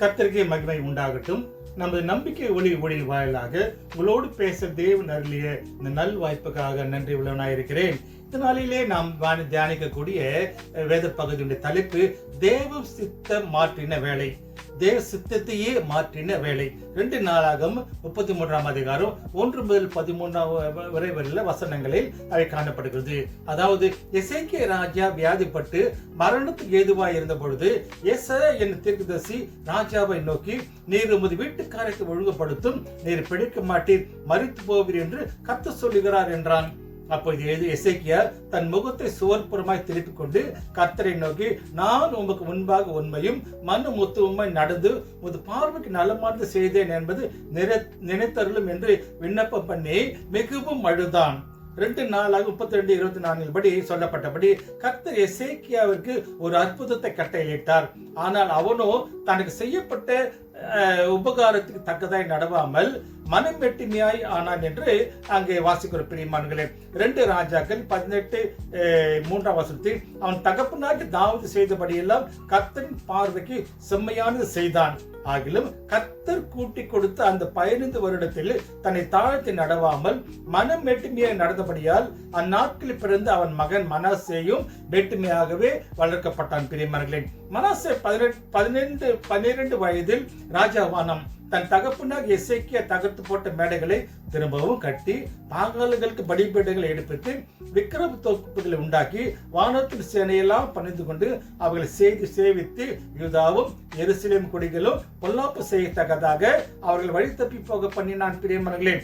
கத்திரிக்கை மகிமை உண்டாகட்டும். நமது நம்பிக்கை ஒளி ஒளி வாயிலாக உங்களோடு பேச தேவன் அருளிய இந்த நல் வாய்ப்புக்காக நன்றி உள்ளவனாயிருக்கிறேன் இந்த நாளிலே நாம் தியானிக்கக்கூடிய வேத பகுதியுடைய தலைப்பு தேவ சித்த மாற்றின வேலை. தேவ சித்தத்தையே மாற்றின வேலை. ரெண்டு நாளாகவும் முப்பத்தி மூன்றாம் அதிகாரம் ஒன்று முதல் பதிமூன்றாம் வரை வரையில வசனங்களில் அவை காணப்படுகிறது. அதாவது எசேக்கிய ராஜா வியாதிப்பட்டு மரணத்துக்கு ஏதுவாய் இருந்த பொழுது எச என் தீர்க்கதர்சி ராஜாவை நோக்கி நீர் உமது வீட்டுக்காரத்தை ஒழுங்குபடுத்தும் நீர் பிடிக்க மாட்டீர் மறித்து போவீர் என்று கத்து சொல்லுகிறார் என்றான். அப்போது எது எசேக்கியா தன் முகத்தை சுவர்புறமாய் திருப்பிக் கொண்டு கர்த்தரை நோக்கி நான் உமக்கு முன்பாக உண்மையும் மனு முத்துவமாய் நடந்து உமது பார்வைக்கு நலமானது செய்தேன் என்பது நிறை நினைத்தருளும் என்று விண்ணப்பம் பண்ணி மிகவும் அழுதான். ரெண்டு நாளாக முப்பத்தி ரெண்டு இருபத்தி நான்கில் படி சொல்லப்பட்டபடி கர்த்தர் எசேக்கியாவிற்கு ஒரு அற்புதத்தை கட்டையிட்டார் ஆனால் அவனோ தனக்கு செய்யப்பட்ட உபகாரத்துக்கு தக்கதாய் நடவாமல் மனம் வெட்டிமையாய் ஆனான் என்று அங்கே வாசிக்கிற பிரியமான்களே ரெண்டு ராஜாக்கள் பதினெட்டு மூன்றாம் வசனத்தில் அவன் தகப்பனாக்கி தாவது செய்தபடியெல்லாம் கத்தன் பார்வைக்கு செம்மையானது செய்தான். ஆகிலும் கத்தர் கூட்டி கொடுத்த அந்த பதினைந்து வருடத்தில் தன்னை தாழ்த்தி நடவாமல் மனம் வெட்டுமையாய் நடந்தபடியால் அந்நாட்களில் பிறந்து அவன் மகன் மனாசேயும் வெட்டுமையாகவே வளர்க்கப்பட்டான். பிரியமர்களே மனாசே பதினெட்டு பதினெண்டு பன்னிரண்டு வயதில் ராஜாவானம் தன் தகப்பனாக இசைக்கிய தகர்த்து போட்ட மேடைகளை திரும்பவும் கட்டி பாகால்களுக்கு படிப்பீடுகளை எடுப்பித்து விக்ரம் தொகுப்புகளை உண்டாக்கி வானத்தின் சேனையெல்லாம் பணிந்து கொண்டு அவர்களை செய்து சேவித்து யூதாவும் எருசலேம் கொடிகளும் பொல்லாப்பு செய்யத்தக்கதாக அவர்கள் வழி தப்பி போக பண்ணினான் பிரியமர்களே.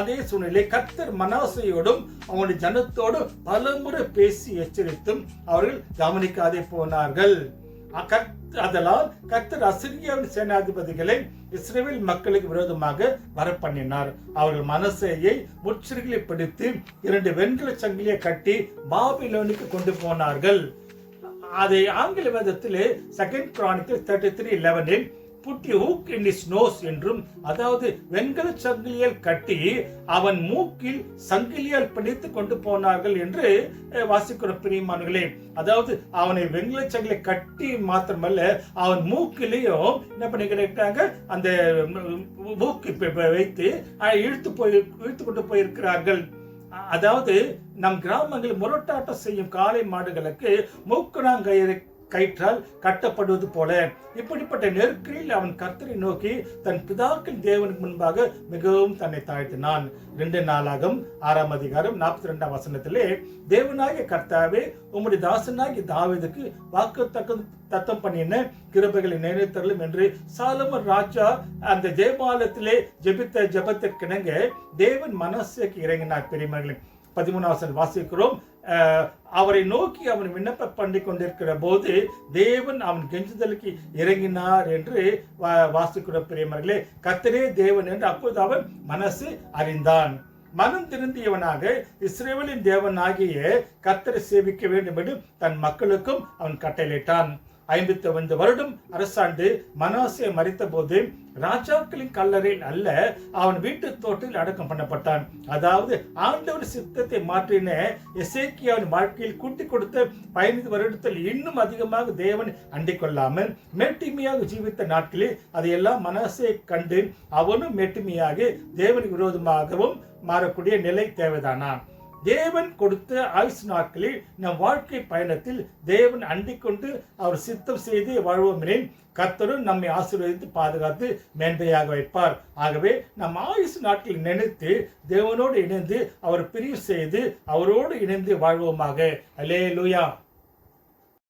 அதே சூழ்நிலை கர்த்தர் மனாசையோடும் அவனுடைய ஜனத்தோடும் பலமுறை பேசி எச்சரித்தும் அவர்கள் கவனிக்காதே போனார்கள். அதனால் கர்த்தர் அசிரியாவின் சேனாதிபதிகளை இஸ்ரேல் மக்களுக்கு விரோதமாக வரப்பண்ணினார். அவர்கள் மனசேயை முற்றிகளை பிடித்து இரண்டு வெண்கல சங்கிலியை கட்டி பாபிலோனுக்கு கொண்டு போனார்கள். அதை ஆங்கில வேதத்திலே செகண்ட் கிரானிக்கல் தேர்ட்டி த்ரீ லெவனில் புட்டி ஹூக் இன் இஸ் நோஸ் என்றும் அதாவது வெண்கல சங்கிலியால் கட்டி அவன் மூக்கில் சங்கிலியால் பிடித்து கொண்டு போனார்கள் என்று வாசிக்கிற பிரியமானங்களே அதாவது அவனை வெண்கல சங்கிலியை கட்டி மாத்திரமல்ல அவன் மூக்கிலையும் என்ன பண்ணிக்கிறாங்க அந்த மூக்கு வைத்து இழுத்து போய் இழுத்து கொண்டு போயிருக்கிறார்கள். அதாவது நம் கிராமங்களில் முரட்டாட்டம் செய்யும் காளை மாடுகளுக்கு மூக்கணாங்கயிறு கயிற்றால் கட்டப்படுவது போல. இப்படிப்பட்ட நெருக்கடியில் அவன் கர்த்தரை நோக்கி தன் பிதாக்கள் தேவனுக்கு முன்பாக மிகவும் தன்னை தாழ்த்தினான். ரெண்டு நாளாகும் ஆறாம் அதிகாரம் நாற்பத்தி ரெண்டாம் வசனத்திலே தேவனாகிய கர்த்தாவே உம்முடைய தாசனாகிய தாவதுக்கு வாக்கு தக்கம் தத்தம் பண்ணின கிருபைகளை நினைத்தரலும் என்று சாலமன் ராஜா அந்த ஜெயபாலத்திலே ஜெபித்த ஜெபத்திற்கிணங்க தேவன் மனசுக்கு இறங்கினார். பெரியமர்களே பதிமூணாவது வாசிக்கிறோம். அவரை நோக்கி அவன் விண்ணப்ப பண்ணி கொண்டிருக்கிற போது தேவன் அவன் கெஞ்சுதலுக்கு இறங்கினார் என்று வாசிக்கிற பிரியமர்களே கத்தரே தேவன் என்று அப்போது அவன் மனசு அறிந்தான். மனம் திருந்தியவனாக இஸ்ரேலின் தேவனாகிய கத்தரை சேவிக்க வேண்டும் என்று தன் மக்களுக்கும் அவன் கட்டளையிட்டான். ஐம்பத்தி ஐந்து வருடம் அரசாண்டு மனாசே மறித்த போது ராஜாக்களின் கல்லறையில் அல்ல அவன் வீட்டு தோட்டில் அடக்கம் பண்ணப்பட்டான். அதாவது ஆண்டவர் சித்தத்தை மாற்றின எசேக்கியாவின் வாழ்க்கையில் கூட்டி கொடுத்த பதினைந்து வருடத்தில் இன்னும் அதிகமாக தேவன் அண்டிக் கொள்ளாமல் மேட்டிமையாக ஜீவித்த நாட்களில் அதையெல்லாம் மனசை கண்டு அவனும் மேட்டிமையாக தேவன் விரோதமாகவும் மாறக்கூடிய நிலை தேவைதானா? தேவன் கொடுத்த ஆயுசு நாட்களில் நம் வாழ்க்கை பயணத்தில் தேவன் அண்டிக் கொண்டு அவர் சித்தம் செய்து வாழ்வோம் கத்தரும் நம்மை ஆசீர்வதித்து பாதுகாத்து மேன்மையாக வைப்பார். ஆகவே நம் ஆயுசு நாட்களில் நினைத்து தேவனோடு இணைந்து அவர் பிரிவு செய்து அவரோடு இணைந்து வாழ்வோமாக. அலே